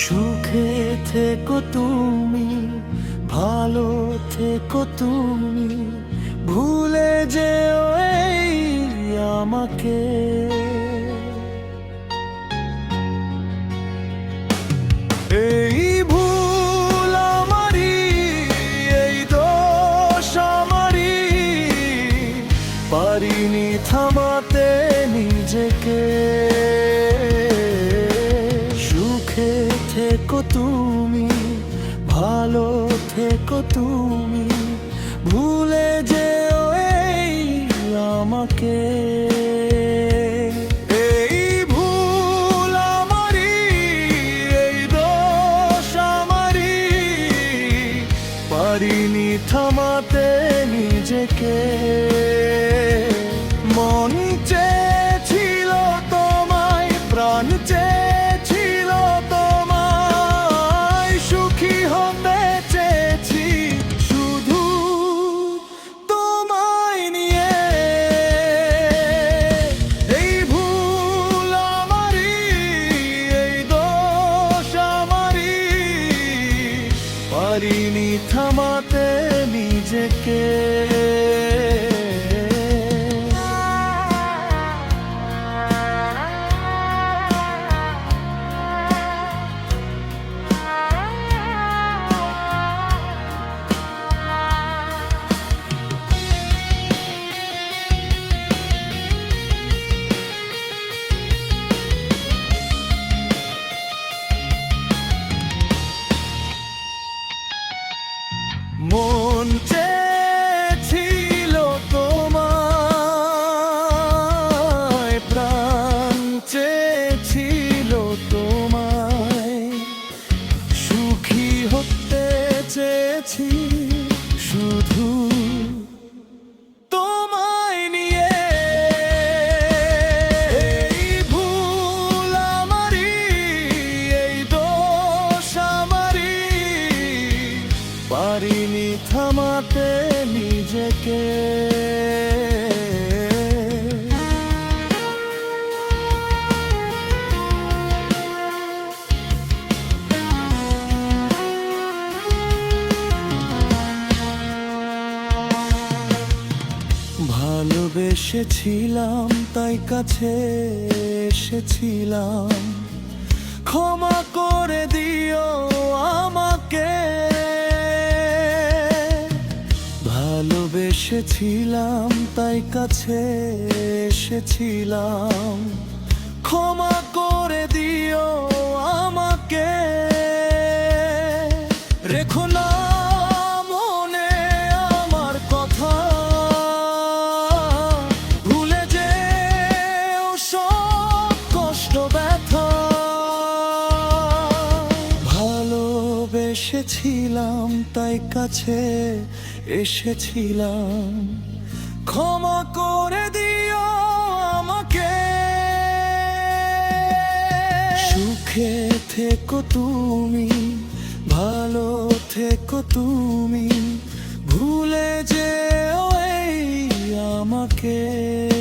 সুখে থেকো তুমি ভালো থেকো তুমি ভুলে যে এই আমাকে। তুমি। মন থামাতে নিজেকে। ভালোবেসেছিলাম তাই কাছে এসেছিলাম। ভালোবেসেছিলাম তাই কাছে এসেছিলাম। ক্ষমা করে দিও আমাকে। রেখো না মনে আমার কথা। ভুলে যে সব কষ্ট, ব্যথা। ভালোবেসেছিলাম, তাই কাছে এসেছিলাম। ক্ষমা করে দিও আমাকে। সুখে থেকো তুমি, ভালো থেকো তুমি, ভুলে যে এই আমাকে।